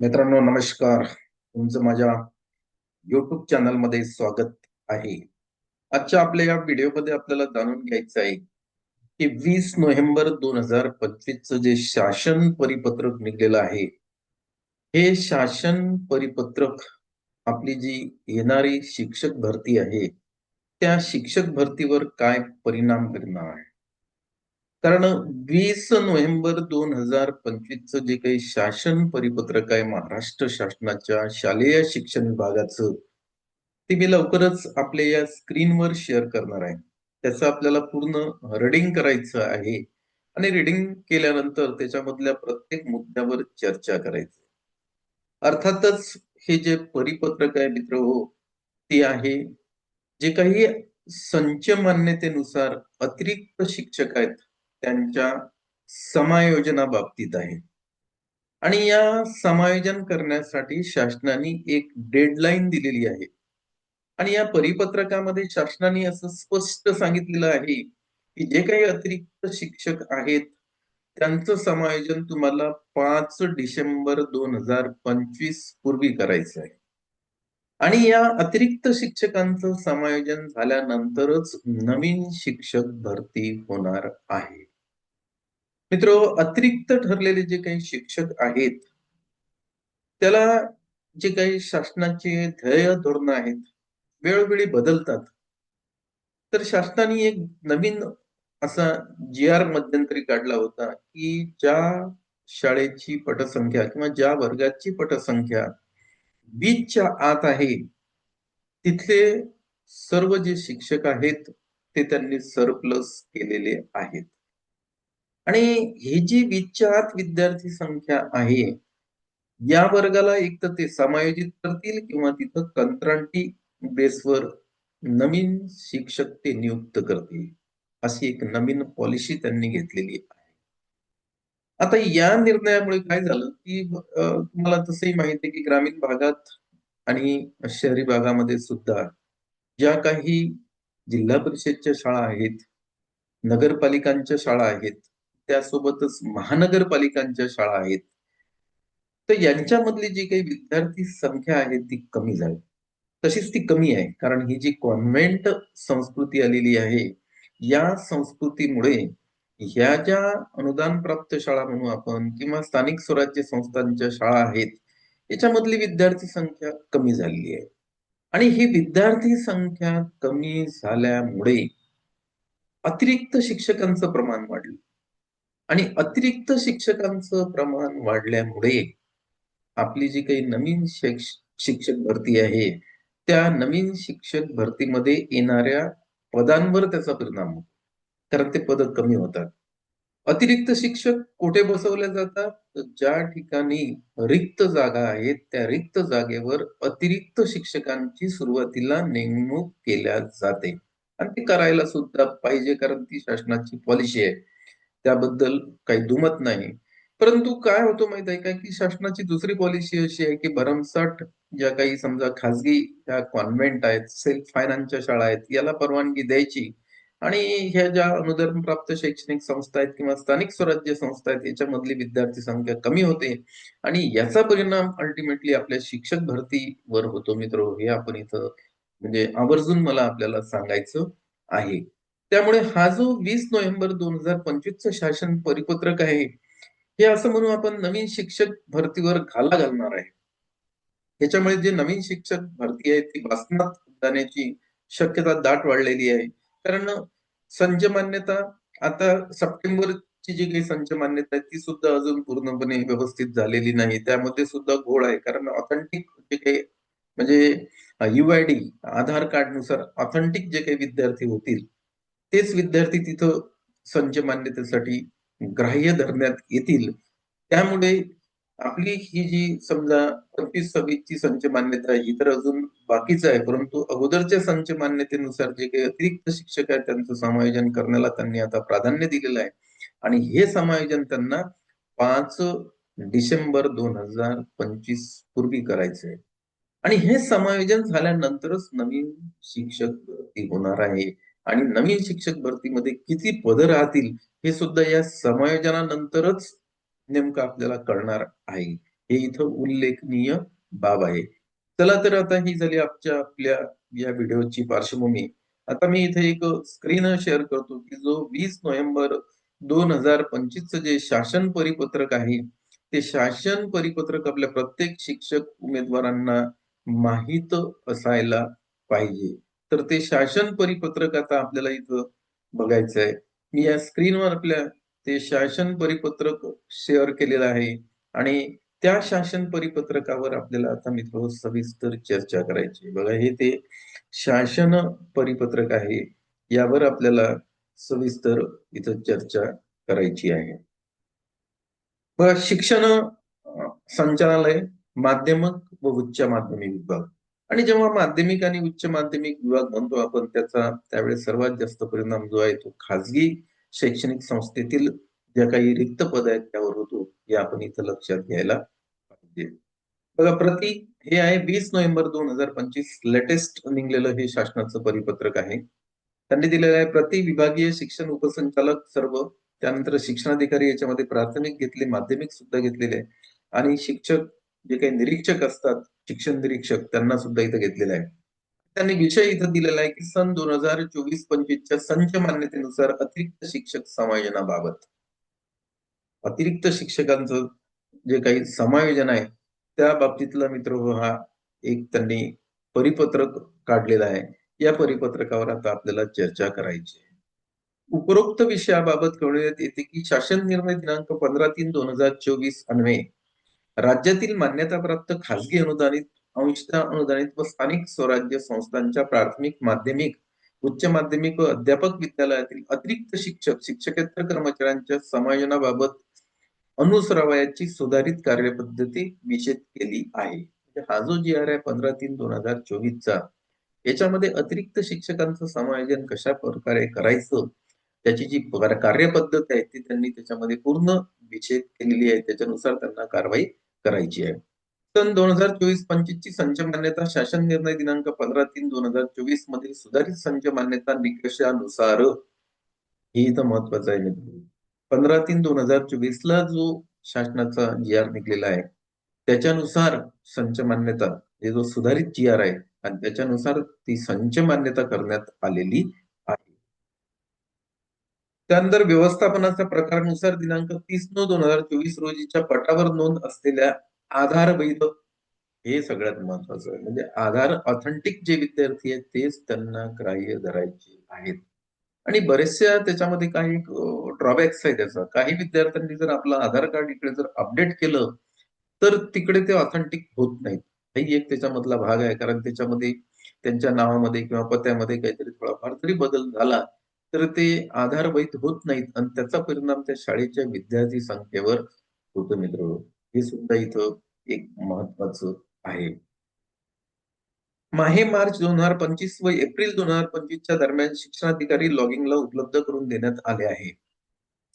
मित्रांनो नमस्कार. तुमचं माझ्या युट्यूब चॅनलमध्ये स्वागत आहे. आजच्या आपल्या या व्हिडिओमध्ये आपल्याला जाणून घ्यायचं आहे की वीस नोव्हेंबर दोन हजार पंचवीस जे शासन परिपत्रक निघलेलं आहे हे शासन परिपत्रक आपली जी येणारी शिक्षक भरती आहे त्या शिक्षक भरतीवर काय परिणाम करणार आहे कारण वीस नोव्हेंबर दोन हजार पंचवीसचं जे काही शासन परिपत्रक आहे महाराष्ट्र शासनाच्या शालेय शिक्षण विभागाचं ते मी लवकरच आपल्या या स्क्रीनवर शेअर करणार आहे. त्याचं आपल्याला पूर्ण रिडिंग करायचं आहे आणि रिडिंग केल्यानंतर त्याच्यामधल्या प्रत्येक मुद्द्यावर चर्चा करायची. अर्थातच हे जे परिपत्रक आहे मित्र हो ते आहे जे काही संच मान्यतेनुसार अतिरिक्त शिक्षक आहेत त्यांच्या समायोजना बाबतीत आहे. आणि या समायोजन करण्यासाठी शासनाने एक डेडलाईन दिलेली आहे. आणि या परिपत्रकामध्ये शासनाने असं स्पष्ट सांगितलेलं आहे की जे काही अतिरिक्त शिक्षक आहेत त्यांचं समायोजन तुम्हाला पाच डिसेंबर दोन हजार पंचवीस पूर्वी करायचं आहे. आणि या अतिरिक्त शिक्षकांचं समायोजन झाल्यानंतरच नवीन शिक्षक भरती होणार आहे. मित्र अतिरिक्त ठरलेले जे काही शिक्षक आहेत त्याला जे काही शासनाचे ध्येय धोरण आहेत वेळोवेळी बदलतात. तर शासनाने एक नवीन असा जी आर मध्यंतरी काढला होता की ज्या शाळेची पटसंख्या किंवा ज्या वर्गाची पटसंख्या बीचच्या आत आहे तिथले सर्व जे शिक्षक आहेत ते त्यांनी सरप्लस केलेले आहेत. आणि ही जी वीसच्या विद्यार्थी संख्या आहे या वर्गाला एक तर ते समायोजित करतील किंवा तिथं कंत्राटी बेसवर नवीन शिक्षक ते नियुक्त करतील अशी एक नवीन पॉलिसी त्यांनी घेतलेली आहे. आता या निर्णयामुळे काय झालं की तुम्हाला तसंही माहिती आहे की ग्रामीण भागात आणि शहरी भागामध्ये सुद्धा ज्या काही जिल्हा परिषदच्या शाळा आहेत नगरपालिकांच्या शाळा आहेत त्यासोबतच महानगरपालिकांच्या शाळा आहेत. तर यांच्यामधली जी काही विद्यार्थी संख्या आहे ती कमी झाली. तशीच ती कमी आहे कारण ही जी कॉन्व्हेंट संस्कृती आलेली आहे या संस्कृतीमुळे ह्या ज्या अनुदान प्राप्त शाळा म्हणू आपण किंवा स्थानिक स्वराज्य संस्थांच्या शाळा आहेत याच्यामधली विद्यार्थी संख्या कमी झालेली आहे. आणि ही विद्यार्थी संख्या कमी झाल्यामुळे अतिरिक्त शिक्षकांचं प्रमाण वाढलं. आणि अतिरिक्त शिक्षकांचं प्रमाण वाढल्यामुळे आपली जी काही नवीन शिक्षक भरती आहे त्या नवीन शिक्षक भरतीमध्ये येणाऱ्या पदांवर त्याचा परिणाम होतो. कारण ते पद कमी होतात. अतिरिक्त शिक्षक कुठे बसवले जातात? ज्या ठिकाणी रिक्त जागा आहेत त्या रिक्त जागेवर अतिरिक्त शिक्षकांची सुरुवातीला नेमणूक केल्या जाते. आणि ते करायला सुद्धा पाहिजे कारण ती शासनाची पॉलिसी आहे. त्याबद्दल काही दुमत नाही. परंतु काय होतं माहीत आहे का की शासनाची दुसरी पॉलिसी अशी आहे की भरमसाठ ज्या काही समजा खासगी त्या कॉन्व्हेंट आहेत सेल्फ फायनान्सच्या शाळा आहेत याला परवानगी द्यायची. आणि ह्या ज्या अनुदान प्राप्त शैक्षणिक संस्था आहेत किंवा स्थानिक स्वराज्य संस्था आहेत याच्यामधली विद्यार्थी संख्या कमी होते. आणि याचा परिणाम अल्टिमेटली आपल्या शिक्षक भरतीवर होतो मित्र. हे आपण इथं म्हणजे आवर्जून मला आपल्याला सांगायचं आहे. त्यामुळे हा जो वीस नोव्हेंबर दोन हजार पंचवीसचं शासन परिपत्रक आहे हे असं म्हणून आपण नवीन शिक्षक भरतीवर घाला घालणार आहे. याच्यामुळे जे नवीन शिक्षक भरती आहे ती वाचनात जाण्याची शक्यता दाट वाढलेली आहे. कारण संच मान्यता आता सप्टेंबरची जी काही संच मान्यता आहे ती सुद्धा अजून पूर्णपणे व्यवस्थित झालेली नाही. त्यामध्ये सुद्धा घोळ आहे. कारण ऑथेंटिक जे काही म्हणजे युआयडी आधार कार्डनुसार ऑथेंटिक जे काही विद्यार्थी होतील तेच विद्यार्थी तिथं संच मान्यतेसाठी ग्राह्य धरण्यात येतील. त्यामुळे आपली ही जी समजा पंचवीस सव्वीसची संच मान्यता ही तर अजून बाकीच आहे. परंतु अगोदरच्या संच मान्यतेनुसार जे काही अतिरिक्त शिक्षक आहेत त्यांचं समायोजन करण्याला त्यांनी आता प्राधान्य दिलेलं आहे. आणि हे समायोजन त्यांना पाच डिसेंबर दोन हजार पंचवीस पूर्वी करायचं आहे. आणि हे समायोजन झाल्यानंतरच नवीन शिक्षक भरती होणार आहे. आणि नवीन शिक्षक भरतीमध्ये किती पद राहतील हे सुद्धा या समायोजनानंतरच नेमकं आपल्याला कळणार आहे. हे इथं उल्लेखनीय बाब आहे. चला तर आता ही झाली आमच्या आपल्या या व्हिडिओची पार्श्वभूमी. आता मी इथे एक स्क्रीन शेअर करतो की जो वीस नोव्हेंबर दोन हजार पंचवीसचं जे शासन परिपत्रक आहे ते शासन परिपत्रक आपल्या प्रत्येक शिक्षक उमेदवारांना माहीत असायला पाहिजे. तर ते शासन परिपत्रक आता आपल्याला इथं बघायचं आहे मी या स्क्रीनवर आपल्या ते शासन परिपत्रक शेअर केलेलं आहे आणि त्या शासन परिपत्रकावर आपल्याला आता मित्र सविस्तर चर्चा करायची बघा हे ते शासन परिपत्रक आहे यावर आपल्याला सविस्तर इथं चर्चा करायची आहे. बघा शिक्षण संचालनालय माध्यमिक व उच्च माध्यमिक विभाग. आणि जेव्हा माध्यमिक आणि उच्च माध्यमिक विभाग म्हणतो आपण त्याचा त्यावेळेस सर्वात जास्त परिणाम जो आहे तो खाजगी शैक्षणिक संस्थेतील ज्या काही रिक्त पद आहेत त्यावर होतो हे आपण इथं लक्षात घ्यायला पाहिजे. बघा प्रति हे आहे वीस नोव्हेंबर दोन हजार पंचवीस लेटेस्ट निघलेलं हे शासनाचं परिपत्रक आहे. त्यांनी दिलेलं आहे प्रति विभागीय शिक्षण उपसंचालक सर्व त्यानंतर शिक्षणाधिकारी याच्यामध्ये प्राथमिक घेतले माध्यमिक सुद्धा घेतलेले आणि शिक्षक जे काही निरीक्षक असतात शिक्षण निरीक्षक त्यांना सुद्धा इथं घेतलेलं आहे. त्यांनी विषय इथं दिलेला आहे की सन दोन हजार चोवीस पंचवीसच्या संच मान्यतेनुसार अतिरिक्त शिक्षक समायोजनाबाबत. अतिरिक्त शिक्षकांचं जे काही समायोजन आहे त्या बाबतीतला मित्र हा एक त्यांनी परिपत्रक काढलेला आहे. या परिपत्रकावर आता आपल्याला चर्चा करायची आहे. उपरोक्त विषयाबाबत कळवण्यात येते की शासन निर्णय दिनांक पंधरा तीन दोन हजार चोवीस अन्वये राज्यातील मान्यताप्राप्त खासगी अनुदानित अंशता अनुदानित व स्थानिक स्वराज्य संस्थांच्या प्राथमिक माध्यमिक उच्च माध्यमिक व अध्यापक विद्यालयातील अतिरिक्त शिक्षक शिक्षकेतर कर्मचाऱ्यांच्या समायोजनाबाबत अनुसरावयाची सुधारित कार्यपद्धती निषेध केली आहे. म्हणजे हा जो जी आर आहे पंधरा तीन दोन हजार चोवीसचा याच्यामध्ये अतिरिक्त शिक्षकांचं समायोजन कशा प्रकारे करायचं त्याची जी कार्यपद्धत आहे ती त्यांनी त्याच्यामध्ये पूर्ण निषेध केलेली आहे. त्याच्यानुसार त्यांना कारवाई करायची आहे. सन दोन हजार चोवीस पंचवीस ची संच मान्यता शासन निर्णय दिनांक पंधरा तीन दोन हजार चोवीस मधील सुधारित संच मान्यता निकषानुसार हे इथं महत्वाचं आहे. पंधरा तीन दोन हजार चोवीस ला जो शासनाचा जी आर निघलेला आहे त्याच्यानुसार संच मान्यता हे जो सुधारित जी आर आहे आणि त्याच्यानुसार ती संच मान्यता करण्यात आलेली त्यानंतर व्यवस्थापनाच्या प्रकारानुसार दिनांक तीस नऊ दोन हजार चोवीस रोजीच्या पटावर नोंद असलेल्या आधार वैध हे सगळ्यात महत्वाचं आहे. म्हणजे आधार ऑथेंटिक जे विद्यार्थी आहेत तेच त्यांना ग्राह्य धरायचे आहेत. आणि बरेचशा त्याच्यामध्ये काही ड्रॉबॅक्स आहे त्याचा. काही विद्यार्थ्यांनी जर आपलं आधार कार्ड इकडे जर अपडेट केलं तर तिकडे ते ऑथेंटिक होत नाहीत. ही एक त्याच्यामधला भाग आहे. कारण त्याच्यामध्ये त्यांच्या नावामध्ये किंवा पत्यामध्ये काहीतरी थोडाफार जरी बदल झाला तर ते आधार वैध होत नाहीत. आणि त्याचा परिणाम त्या शाळेच्या विद्यार्थी संख्येवर होतो मित्र. हे सुद्धा इथं एक महत्वाचं आहे. माहे मार्च दोन हजार पंचवीस व एप्रिल दोन हजार पंचवीसच्या दरम्यान शिक्षणाधिकारी लॉगिंगला उपलब्ध करून देण्यात आले आहे.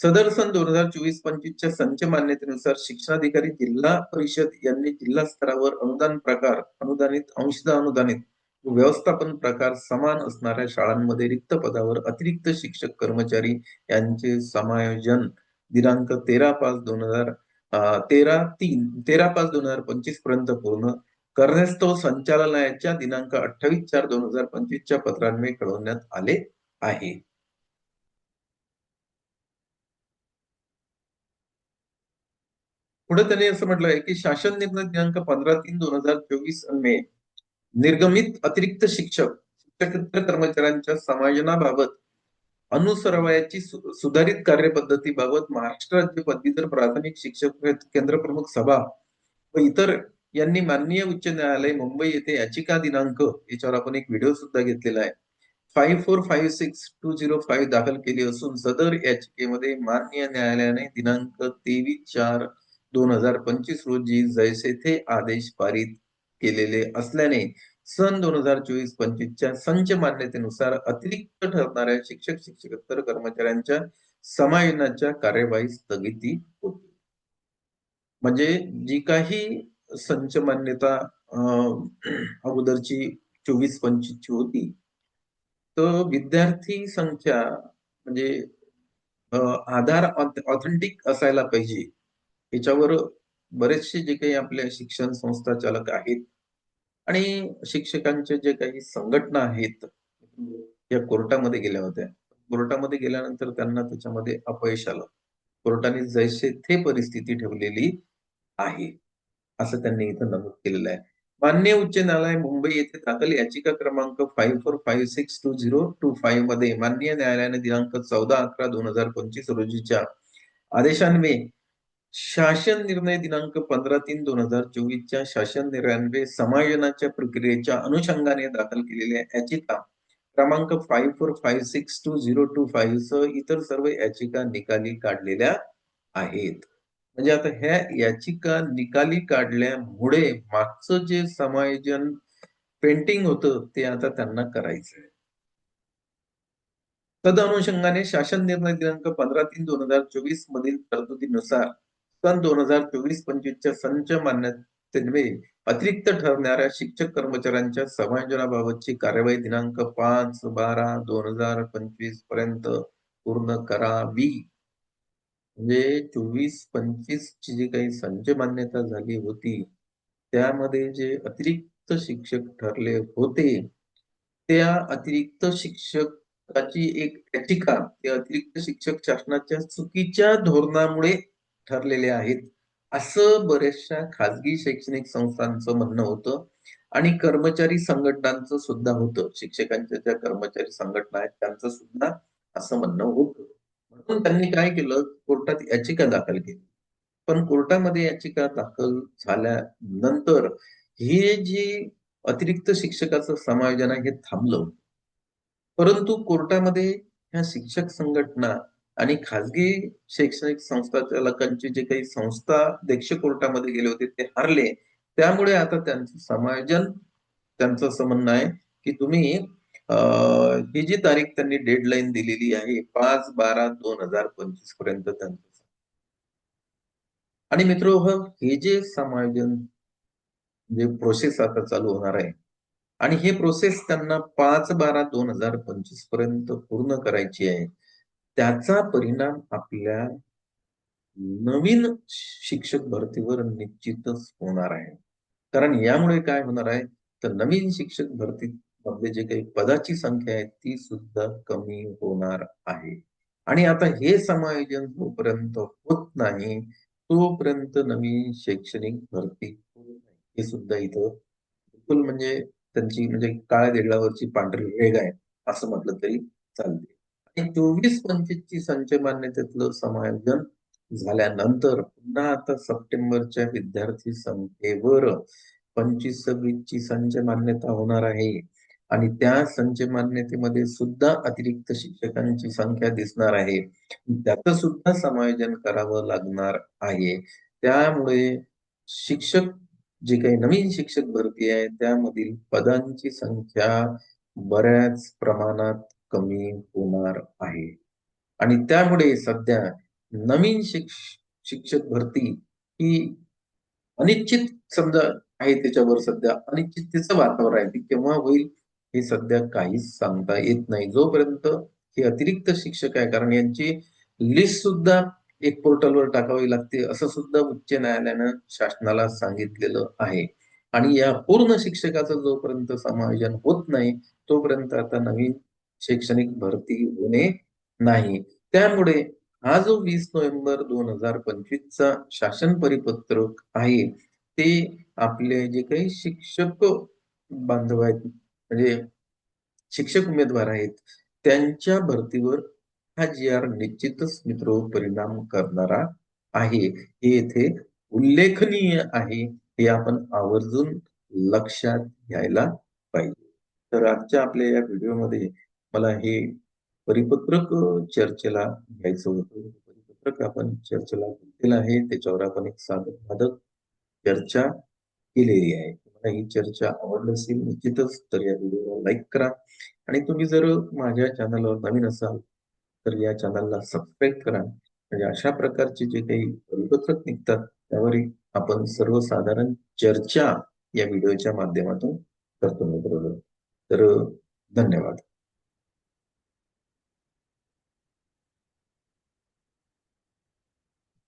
सदर सन दोन हजार चोवीस पंचवीसच्या संच मान्यतेनुसार शिक्षणाधिकारी जिल्हा परिषद यांनी जिल्हा स्तरावर अनुदान प्रकार अनुदानित अंशदा अनुदानित व्यवस्थापन प्रकार समान असणाऱ्या शाळांमध्ये रिक्त पदावर अतिरिक्त शिक्षक कर्मचारी यांचे समायोजन दिनांक तेरा पाच दोन हजार तेरा तीन तेरा पाच दोन हजार पंचवीसपर्यंत पूर्ण करण्यास्तव संचालनालयाच्या दिनांक अठ्ठावीस चार दोन हजार पंचवीसच्या पत्रान्वये कळवण्यात आले आहे. पुढे त्यांनी असं म्हटलंय की शासन निर्णय दिनांक पंधरा तीन दोन हजार चोवीस मे निर्गमित अतिरिक्त शिक्षक शिक्षकेतर कर्मचाऱ्यांच्या समायोजनाबाबत अनुसरवयाची सुधारित कार्यपद्धतीबाबत महाराष्ट्र राज्य पदवीधर प्राथमिक शिक्षक केंद्र प्रमुख सभा व इतर यांनी माननीय उच्च न्यायालय मुंबई येथे याचिका दिनांक याच्यावर आपण एक व्हिडिओ सुद्धा घेतलेला आहे. Five four five six two zero five दाखल केली असून सदर याचिकेमध्ये माननीय न्यायालयाने दिनांक तेवीस चार दोन हजार पंचवीस रोजी जैसे थे आदेश पारित केलेले असल्याने सन दोन हजार चोवीस पंचवीसच्या संच मान्यतेनुसार अतिरिक्त ठरणाऱ्या शिक्षक शिक्षकेतर कर्मचाऱ्यांच्या समायोजनाच्या कार्यवाही स्थगिती होती. म्हणजे जी काही संच मान्यता अगोदरची चोवीस पंचवीसची होती तर विद्यार्थी संख्या म्हणजे आधार ऑथेंटिक असायला पाहिजे. याच्यावर बरेचसे जे काही आपल्या शिक्षण संस्था चालक आहेत आणि शिक्षकांच्या जे काही संघटना आहेत या कोर्टामध्ये गेल्या होत्या. कोर्टामध्ये गेल्यानंतर त्यांना त्याच्यामध्ये अपयश आलं. कोर्टाने जैसे थे परिस्थिती ठेवलेली आहे असं त्यांनी इथं नमूद केलेलं आहे. मान्य उच्च न्यायालय मुंबई येथे दाखल याचिका क्रमांक five four five six two zero two फाईव्हमध्ये माननीय न्यायालयाने दिनांक चौदा अकरा दोन हजार पंचवीस रोजीच्या आदेशान्वये शासन निर्णय दिनांक पंधरा तीन दोन हजार चोवीसच्या शासन निर्णयान्वये समायोजनाच्या प्रक्रियेच्या अनुषंगाने दाखल केलेल्या याचिका क्रमांक five four five six two zero two five सह इतर सर्व याचिका निकाली काढलेल्या आहेत. म्हणजे आता ह्या याचिका निकाली काढल्यामुळे मागचं जे समायोजन पेंटिंग होतं ते आता त्यांना करायचं तद अनुषंगाने शासन निर्णय दिनांक पंधरा तीन दोन हजार चोवीस मधील तरतुदीनुसार सन दोन हजार चोवीस पंचवीसच्या संच मान्यतेन्वये अतिरिक्त ठरणाऱ्या शिक्षक कर्मचाऱ्यांच्या समायोजनाबाबतची कार्यवाही दिनांक पाच बारा दोन हजार पंचवीसपर्यंत पूर्ण करावी. म्हणजे चोवीस पंचवीस ची जी काही संच मान्यता झाली होती त्यामध्ये जे अतिरिक्त शिक्षक ठरले होते त्या अतिरिक्त शिक्षकाची एक याचिका ते अतिरिक्त शिक्षक शासनाच्या चुकीच्या धोरणामुळे ठरलेले आहेत. असं बऱ्याचशा खाजगी शैक्षणिक संस्थांचं म्हणणं होतं आणि कर्मचारी संघटनांचं सुद्धा होतं. शिक्षकांच्या ज्या कर्मचारी संघटना आहेत त्यांचं सुद्धा असं म्हणणं होतं. म्हणून त्यांनी काय केलं? कोर्टात याचिका दाखल केली. पण कोर्टामध्ये याचिका दाखल झाल्यानंतर हे जी अतिरिक्त शिक्षकाचं समायोजन आहे हे थांबलं परंतु कोर्टामध्ये ह्या शिक्षक संघटना आणि खाजगी शैक्षणिक संस्था चालकांचे जे काही संस्था देक्ष कोर्टामध्ये गेले होते ते हरले. त्यामुळे आता त्यांचं समायोजन त्यांचं असं म्हणणं आहे की तुम्ही ही जी तारीख त्यांनी डेडलाईन दिलेली आहे पाच बारा दोन हजार पंचवीसपर्यंत त्यांचं. आणि मित्र हो, हे जे समायोजन जे प्रोसेस आता चालू होणार आहे आणि हे प्रोसेस त्यांना पाच बारा दोन हजार पंचवीसपर्यंत पूर्ण करायची आहे त्याचा परिणाम आपल्या नवीन शिक्षक भरतीवर निश्चितच होणार आहे. कारण यामुळे काय होणार आहे? तर नवीन शिक्षक भरती मधले जे काही पदाची संख्या आहे ती सुद्धा कमी होणार आहे. आणि आता हे समायोजन जोपर्यंत होत नाही तोपर्यंत नवीन शैक्षणिक भरती हे सुद्धा इथं बिलकुल म्हणजे त्यांची म्हणजे काळ्या देगळावरची पांढरी रेग आहे असं म्हटलं तरी चालते आणि चोवीस पंचवीस ची संच मान्यतेतलं समायोजन झाल्यानंतर पुन्हा आता सप्टेंबरच्या विद्यार्थी संख्येवर पंचवीस सव्वीस ची संच मान्यता होणार आहे. आणि त्या संच मान्यतेमध्ये सुद्धा अतिरिक्त शिक्षकांची संख्या दिसणार आहे. त्याचं सुद्धा समायोजन करावं लागणार आहे. त्यामुळे शिक्षक जे काही नवीन शिक्षक भरती आहे त्यामधील पदांची संख्या बऱ्याच प्रमाणात कमी होणार आहे. आणि त्यामुळे सध्या नवीन शिक्षक भरती ही अनिश्चित समजा आहे त्याच्यावर सध्या अनिश्चिततेचं वातावरण आहे. ती केव्हा होईल हे सध्या काहीच सांगता येत नाही. जोपर्यंत हे अतिरिक्त शिक्षक आहे कारण यांची लिस्ट सुद्धा एक पोर्टलवर टाकावी लागते असं सुद्धा उच्च न्यायालयानं शासनाला सांगितलेलं आहे. आणि या पूर्ण शिक्षकाचं जोपर्यंत समायोजन होत नाही तोपर्यंत आता नवीन शैक्षणिक भरती होणे नाही. त्यामुळे हा जो वीस नोव्हेंबर दोन हजार पंचवीसचा शासन परिपत्रक आहे ते आपले जे काही शिक्षक बांधव आहेत म्हणजे शिक्षक उमेदवार आहेत त्यांच्या भरतीवर हा जी आर निश्चितच मित्र परिणाम करणारा आहे. हे येथे उल्लेखनीय आहे हे आपण आवर्जून लक्षात घ्यायला पाहिजे. तर आजच्या आपल्या या व्हिडिओमध्ये मला हे परिपत्रक चर्चेला घ्यायचं होतं. परिपत्रक आपण चर्चेला घेतलेलं आहे. त्याच्यावर आपण एक साधक बाधक चर्चा केलेली आहे. तुम्हाला ही चर्चा आवडली असेल निश्चितच तर या व्हिडिओला लाईक करा. आणि तुम्ही जर माझ्या चॅनलवर नवीन असाल तर या चॅनलला सबस्क्राईब करा. म्हणजे अशा प्रकारचे जे काही परिपत्रक निघतात त्यावर आपण सर्वसाधारण चर्चा या व्हिडिओच्या माध्यमातून करतो मित्र तर धन्यवाद.